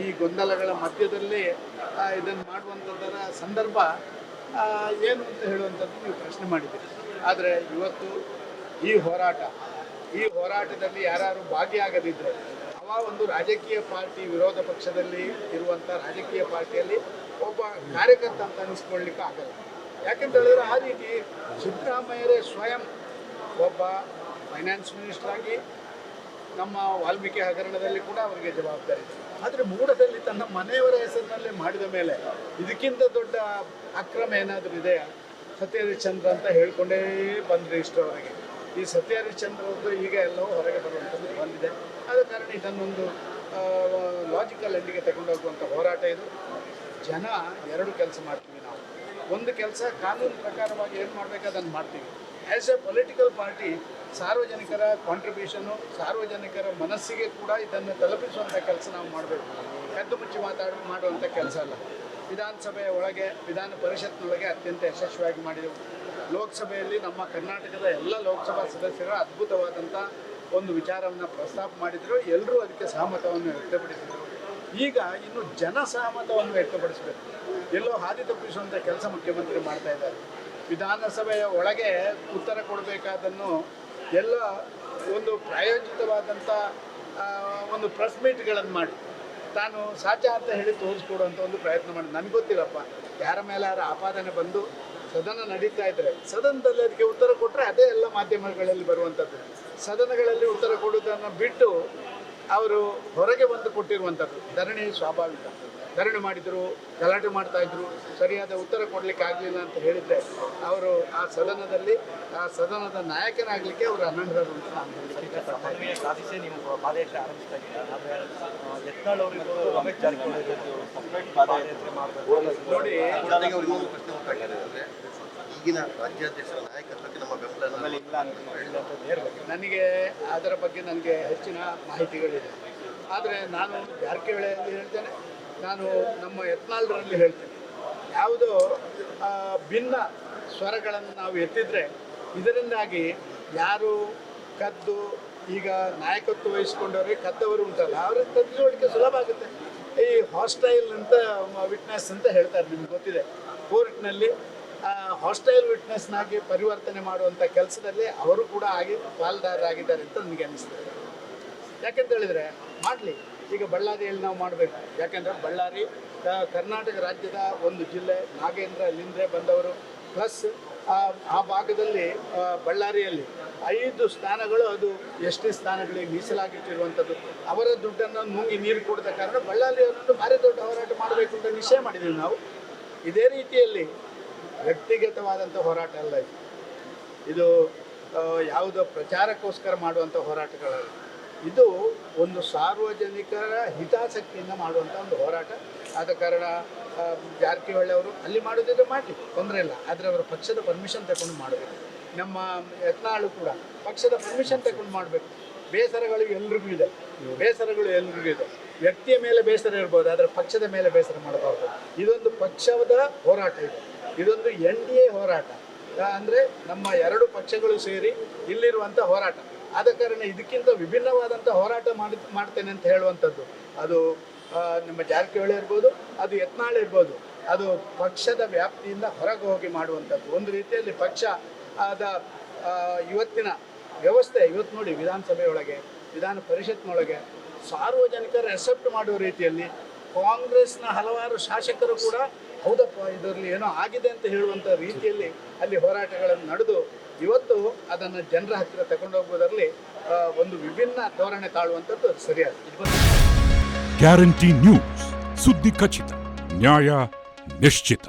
ಈ ಗೊಂದಲಗಳ ಮಧ್ಯದಲ್ಲಿ ಇದನ್ನು ಮಾಡುವಂಥದ್ದರ ಸಂದರ್ಭ ಏನು ಅಂತ ಹೇಳುವಂಥದ್ದು ನೀವು ಪ್ರಶ್ನೆ ಮಾಡಿದ್ದೀರಿ. ಆದರೆ ಇವತ್ತು ಈ ಹೋರಾಟ, ಈ ಹೋರಾಟದಲ್ಲಿ ಯಾರು ಭಾಗಿಯಾಗದಿದ್ದರೆ ಅವ ಒಂದು ರಾಜಕೀಯ ಪಾರ್ಟಿ ವಿರೋಧ ಪಕ್ಷದಲ್ಲಿ ಇರುವಂಥ ರಾಜಕೀಯ ಪಾರ್ಟಿಯಲ್ಲಿ ಒಬ್ಬ ಕಾರ್ಯಕರ್ತ ಅಂತ ಅನಿಸ್ಕೊಳ್ಳಿಕ್ಕೆ ಆಗಲ್ಲ. ಯಾಕಂತ ಹೇಳಿದ್ರೆ ಆ ರೀತಿ ಸಿದ್ದರಾಮಯ್ಯರೇ ಸ್ವಯಂ ಒಬ್ಬ ಫೈನಾನ್ಸ್ ಮಿನಿಸ್ಟರ್ ಆಗಿ ನಮ್ಮ ವಾಲ್ಮೀಕಿ ಹಗರಣದಲ್ಲಿ ಕೂಡ ಅವರಿಗೆ ಜವಾಬ್ದಾರಿ ಆದರೆ ಮೂಡದಲ್ಲಿ ತನ್ನ ಮನೆಯವರ ಹೆಸರಿನಲ್ಲೇ ಮಾಡಿದ ಮೇಲೆ ಇದಕ್ಕಿಂತ ದೊಡ್ಡ ಅಕ್ರಮ ಏನಾದರೂ ಇದೆಯಾ? ಸತ್ಯ ಹರಿಶ್ಚಂದ್ರ ಅಂತ ಹೇಳ್ಕೊಂಡೇ ಬಂದ್ರಿ ಇಷ್ಟರವರೆಗೆ ಈ ಸತ್ಯ ಅವರು ಈಗ ಎಲ್ಲವೂ ಹೊರಗೆ ಬರುವಂಥದ್ದು ಬಂದಿದೆ. ಆದ ಕಾರಣ ಇದನ್ನೊಂದು ಲಾಜಿಕಲ್ ಎಂಡಿಗೆ ತಗೊಂಡೋಗುವಂಥ ಹೋರಾಟ ಇದು. ಜನ ಎರಡು ಕೆಲಸ ಮಾಡ್ತೀವಿ ನಾವು. ಒಂದು ಕೆಲಸ ಕಾನೂನು ಪ್ರಕಾರವಾಗಿ ಏನು ಮಾಡಬೇಕು ಅದನ್ನು ಮಾಡ್ತೀವಿ. ಆ್ಯಸ್ ಎ ಪೊಲಿಟಿಕಲ್ ಪಾರ್ಟಿ ಸಾರ್ವಜನಿಕರ ಕಾಂಟ್ರಿಬ್ಯೂಷನು ಸಾರ್ವಜನಿಕರ ಮನಸ್ಸಿಗೆ ಕೂಡ ಇದನ್ನು ತಲುಪಿಸುವಂಥ ಕೆಲಸ ನಾವು ಮಾಡಬೇಕು. ಕದ್ದು ಮುಚ್ಚಿ ಮಾತಾಡಿ ಮಾಡುವಂಥ ಕೆಲಸ ಅಲ್ಲ. ವಿಧಾನಸಭೆಯ ಒಳಗೆ, ವಿಧಾನ ಪರಿಷತ್ನೊಳಗೆ ಅತ್ಯಂತ ಯಶಸ್ವಿಯಾಗಿ ಮಾಡಿದೆವು. ಲೋಕಸಭೆಯಲ್ಲಿ ನಮ್ಮ ಕರ್ನಾಟಕದ ಎಲ್ಲ ಲೋಕಸಭಾ ಸದಸ್ಯರು ಅದ್ಭುತವಾದಂಥ ಒಂದು ವಿಚಾರವನ್ನು ಪ್ರಸ್ತಾಪ ಮಾಡಿದರು. ಎಲ್ಲರೂ ಅದಕ್ಕೆ ಸಹಮತವನ್ನು ವ್ಯಕ್ತಪಡಿಸಿದರು. ಈಗ ಇನ್ನು ಜನ ಸಹಮತವನ್ನು ವ್ಯಕ್ತಪಡಿಸಬೇಕು. ಎಲ್ಲೋ ಹಾದಿ ತಪ್ಪಿಸುವಂಥ ಕೆಲಸ ಮುಖ್ಯಮಂತ್ರಿ ಮಾಡ್ತಾ ಇದ್ದಾರೆ. ವಿಧಾನಸಭೆಯ ಒಳಗೆ ಉತ್ತರ ಕೊಡಬೇಕಾದನ್ನು ಎಲ್ಲ ಒಂದು ಪ್ರಾಯೋಜಿತವಾದಂಥ ಒಂದು ಪ್ರೆಸ್ ಮೀಟ್ಗಳನ್ನು ಮಾಡಿ. ತಾನು ಸಾಚ ಅಂತ ಹೇಳಿ ತೋರಿಸ್ಕೊಡುವಂಥ ಒಂದು ಪ್ರಯತ್ನ ಮಾಡಿ. ನನಗೆ ಗೊತ್ತಿಲ್ಲಪ್ಪ. ಯಾರ ಮೇಲಾರ ಆಪಾದನೆ ಬಂದು ಸದನ ನಡೀತಾ ಇದ್ದರೆ ಸದನದಲ್ಲಿ ಅದಕ್ಕೆ ಉತ್ತರ ಕೊಟ್ಟರೆ ಅದೇ ಎಲ್ಲ ಮಾಧ್ಯಮಗಳಲ್ಲಿ ಬರುವಂಥದ್ದು. ಸದನಗಳಲ್ಲಿ ಉತ್ತರ ಕೊಡುವುದನ್ನು ಬಿಟ್ಟು ಅವರು ಹೊರಗೆ ಬಂದು ಕೊಟ್ಟಿರುವಂಥದ್ದು. ಧರಣಿ ಸ್ವಾಭಾವಿಕ. ಧರಣಿ ಮಾಡಿದರು ಗಲಾಟೆ ಮಾಡ್ತಾ ಇದ್ರು ಸರಿಯಾದ ಉತ್ತರ ಕೊಡಲಿಕ್ಕೆ ಆಗಲಿಲ್ಲ ಅಂತ ಹೇಳಿದರೆ ಅವರು ಆ ಸದನದಲ್ಲಿ ಆ ಸದನದ ನಾಯಕನಾಗಲಿಕ್ಕೆ ಅವರು ಅನರ್ಹರು ಅಂತ ನಾನು ನೋಡಿ ಈಗಿನ ರಾಜ್ಯಾಧ್ಯಕ್ಷರ ನಾಯಕತ್ವಕ್ಕೆ ನಮ್ಮ ಬೆಂಬಲ ನನಗೆ ಅದರ ಬಗ್ಗೆ ನನಗೆ ಹೆಚ್ಚಿನ ಮಾಹಿತಿಗಳಿದೆ. ಆದರೆ ನಾನು ಜಾರಕಿಹೊಳಿಯಲ್ಲಿ ಹೇಳ್ತೇನೆ ನಾನು ನಮ್ಮ ಯತ್ನಾಲ್ರಲ್ಲಿ ಹೇಳ್ತೇನೆ. ಯಾವುದೋ ಭಿನ್ನ ಸ್ವರಗಳನ್ನು ನಾವು ಎತ್ತಿದ್ರೆ ಇದರಿಂದಾಗಿ ಯಾರು ಕದ್ದು, ಈಗ ನಾಯಕತ್ವ ವಹಿಸ್ಕೊಂಡವ್ರಿಗೆ ಕದ್ದವರು ಉಂಟಲ್ಲ ಅವ್ರಿಗೆ ತಪ್ಪಿಸೋಳಿಕೆ ಸುಲಭ ಆಗುತ್ತೆ. ಈ ಹಾಸ್ಟೈಲ್ ಅಂತ ವಿಟ್ನೆಸ್ ಅಂತ ಹೇಳ್ತಾರೆ, ನಿಮ್ಗೆ ಗೊತ್ತಿದೆ. ಕೋರ್ಟ್ನಲ್ಲಿ ಹಾಸ್ಟೈಲ್ ವಿಟ್ನೆಸ್ನಾಗಿ ಪರಿವರ್ತನೆ ಮಾಡುವಂಥ ಕೆಲಸದಲ್ಲಿ ಅವರು ಕೂಡ ಆಗಿ ಪಾಲ್ದಾರರಾಗಿದ್ದಾರೆ ಅಂತ ನನಗೆ ಅನಿಸ್ತದೆ ಯಾಕೆಂತ ಹೇಳಿದರೆ, ಮಾಡಲಿ. ಈಗ ಬಳ್ಳಾರಿಯಲ್ಲಿ ನಾವು ಮಾಡಬೇಕು. ಯಾಕೆಂದರೆ ಬಳ್ಳಾರಿ ಕರ್ನಾಟಕ ರಾಜ್ಯದ ಒಂದು ಜಿಲ್ಲೆ, ನಾಗೇಂದ್ರ ಅಲ್ಲಿಂದ್ರೆ ಬಂದವರು. ಪ್ಲಸ್ ಆ ಭಾಗದಲ್ಲಿ ಬಳ್ಳಾರಿಯಲ್ಲಿ ಐದು ಸ್ಥಾನಗಳು ಅದು ಎಷ್ಟೇ ಸ್ಥಾನಗಳಿಗೆ ಮೀಸಲಾಗಿಟ್ಟಿರುವಂಥದ್ದು. ಅವರ ದುಡ್ಡನ್ನು ನುಂಗಿ ನೀರು ಕೊಡದ ಕಾರಣ ಬಳ್ಳಾರಿಯವರನ್ನು ಭಾರಿ ದೊಡ್ಡ ಹೋರಾಟ ಮಾಡಬೇಕು ಅಂತ ನಿಶ್ಚಯ ಮಾಡಿದ್ದೀವಿ ನಾವು. ಇದೇ ರೀತಿಯಲ್ಲಿ ವ್ಯಕ್ತಿಗತವಾದಂಥ ಹೋರಾಟ ಅಲ್ಲ ಇದು. ಯಾವುದೋ ಪ್ರಚಾರಕ್ಕೋಸ್ಕರ ಮಾಡುವಂಥ ಹೋರಾಟಗಳಲ್ಲ. ಇದು ಒಂದು ಸಾರ್ವಜನಿಕರ ಹಿತಾಸಕ್ತಿಯಿಂದ ಮಾಡುವಂಥ ಒಂದು ಹೋರಾಟ. ಆದ ಕಾರಣ ಜಾರಕಿಹೊಳಿ ಅವರು ಅಲ್ಲಿ ಮಾಡೋದಿದ್ರೆ ಮಾಡಲಿ, ತೊಂದರೆ ಇಲ್ಲ. ಆದರೆ ಅವರು ಪಕ್ಷದ ಪರ್ಮಿಷನ್ ತಗೊಂಡು ಮಾಡಬೇಕು. ನಮ್ಮ ಯತ್ನಾಳು ಕೂಡ ಪಕ್ಷದ ಪರ್ಮಿಷನ್ ತಗೊಂಡು ಮಾಡಬೇಕು. ಬೇಸರಗಳು ಎಲ್ರಿಗೂ ಇದೆ. ಬೇಸರಗಳು ಎಲ್ರಿಗೂ ಇದೆ. ವ್ಯಕ್ತಿಯ ಮೇಲೆ ಬೇಸರ ಇರ್ಬೋದು, ಆದರೆ ಪಕ್ಷದ ಮೇಲೆ ಬೇಸರ ಮಾಡಬಾರ್ದು. ಇದೊಂದು ಪಕ್ಷದ ಹೋರಾಟ ಇದು. ಇದೊಂದು ಎನ್ ಡಿ ಎ ಹೋರಾಟ. ಅಂದರೆ ನಮ್ಮ ಎರಡು ಪಕ್ಷಗಳು ಸೇರಿ ಇಲ್ಲಿರುವಂಥ ಹೋರಾಟ. ಆದ ಕಾರಣ ಇದಕ್ಕಿಂತ ವಿಭಿನ್ನವಾದಂಥ ಹೋರಾಟ ಮಾಡಿ ಮಾಡ್ತೇನೆ ಅಂತ ಹೇಳುವಂಥದ್ದು. ಅದು ನಿಮ್ಮ ಜಾರಕಿಹೊಳಿ ಇರ್ಬೋದು, ಅದು ಯತ್ನಾಳ್ ಇರ್ಬೋದು, ಅದು ಪಕ್ಷದ ವ್ಯಾಪ್ತಿಯಿಂದ ಹೊರಗೆ ಹೋಗಿ ಮಾಡುವಂಥದ್ದು. ಒಂದು ರೀತಿಯಲ್ಲಿ ಪಕ್ಷ ಆದ ಇವತ್ತಿನ ವ್ಯವಸ್ಥೆ, ಇವತ್ತು ನೋಡಿ ವಿಧಾನಸಭೆಯೊಳಗೆ, ವಿಧಾನ ಪರಿಷತ್ನೊಳಗೆ ಸಾರ್ವಜನಿಕರು ಅಕ್ಸೆಪ್ಟ್ ಮಾಡುವ ರೀತಿಯಲ್ಲಿ ಕಾಂಗ್ರೆಸ್ನ ಹಲವಾರು ಶಾಸಕರು ಕೂಡ ಹೌದಪ್ಪ, ಇದರಲ್ಲಿ ಏನೋ ಆಗಿದೆ ಅಂತ ಹೇಳುವಂಥ ರೀತಿಯಲ್ಲಿ ಅಲ್ಲಿ ಹೋರಾಟಗಳನ್ನು ನಡೆದು ಇವತ್ತು ಅದನ್ನು ಜನರ ಹತ್ತಿರ ತಗೊಂಡೋಗುವುದರಲ್ಲಿ ಒಂದು ವಿಭಿನ್ನ ಧೋರಣೆ ತಾಳುವಂಥದ್ದು ಸರಿಯಾದ ಗ್ಯಾರಂಟಿ ನ್ಯೂಸ್ ಸುದ್ದಿ ಖಚಿತ, ನ್ಯಾಯ ನಿಶ್ಚಿತ.